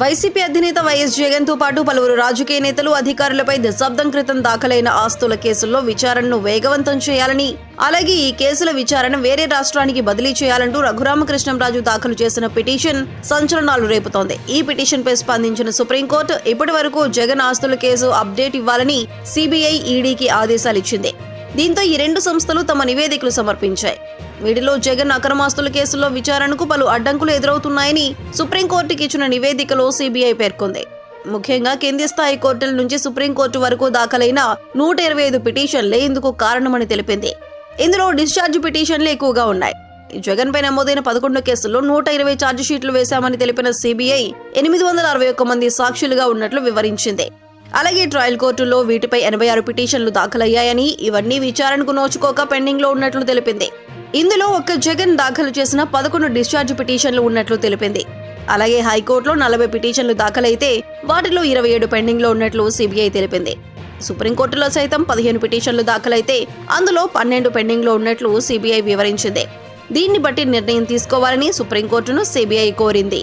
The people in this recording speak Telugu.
వైసీపీ అధినేత వైఎస్ జగన్తో పాటు పలువురు రాజకీయ నేతలు అధికారులపై దశాబ్దం క్రితం దాఖలైన ఆస్తుల కేసుల్లో విచారణను వేగవంతం చేయాలని అలాగే ఈ కేసుల విచారణ వేరే రాష్ట్రానికి బదిలీ చేయాలంటూ రఘురామకృష్ణంరాజు దాఖలు చేసిన పిటిషన్ సంచలనాలు రేపుతోంది. ఈ పిటిషన్పై స్పందించిన సుప్రీంకోర్టు ఇప్పటి వరకు జగన్ ఆస్తుల కేసు అప్డేట్ ఇవ్వాలని సిబిఐ ఈడీకి ఆదేశాలిచ్చింది. దీంతో ఈ రెండు సంస్థలు తమ నివేదికలు సమర్పించాయి. వీటిలో జగన్ అక్రమాస్తుల కేసుల్లో విచారణకు పలు అడ్డంకులు ఎదురవుతున్నాయని సుప్రీంకోర్టుకి ఇచ్చిన నివేదికలో సిబిఐ పేర్కొంది. ముఖ్యంగా కింది స్థాయి కోర్టుల నుంచి సుప్రీంకోర్టు వరకు దాఖలైన నూట ఇరవై ఐదు పిటిషన్లే ఇందుకు కారణమని తెలిపింది. ఇందులో డిశ్చార్జ్ పిటిషన్లు ఎక్కువగా ఉన్నాయి. జగన్ పై నమోదైన పదకొండు కేసుల్లో నూట ఇరవై ఛార్జ్ షీట్లు వేశామని తెలిపిన సిబిఐ ఎనిమిది వందల అరవై ఒక్క మంది సాక్షులుగా ఉన్నట్లు వివరించింది. అలాగే ట్రయల్ కోర్టులో వీటిపై ఎనభై ఆరు పిటిషన్లు దాఖలయ్యాయని ఇవన్నీ విచారణకు నోచుకోక పెండింగ్లో ఉన్నట్లు తెలిపింది. ఇందులో ఒక్క జగన్ దాఖలు చేసిన పదకొండు డిశ్చార్జ్ పిటిషన్లు ఉన్నట్లు తెలిపింది. అలాగే హైకోర్టులో నలభై పిటిషన్లు దాఖలైతే వాటిలో ఇరవై ఏడు పెండింగ్లో ఉన్నట్లు సిబిఐ తెలిపింది. సుప్రీంకోర్టులో సైతం పదిహేను పిటిషన్లు దాఖలైతే అందులో పన్నెండు పెండింగ్లో ఉన్నట్లు సిబిఐ వివరించింది. దీన్ని బట్టి నిర్ణయం తీసుకోవాలని సుప్రీంకోర్టును సిబిఐ కోరింది.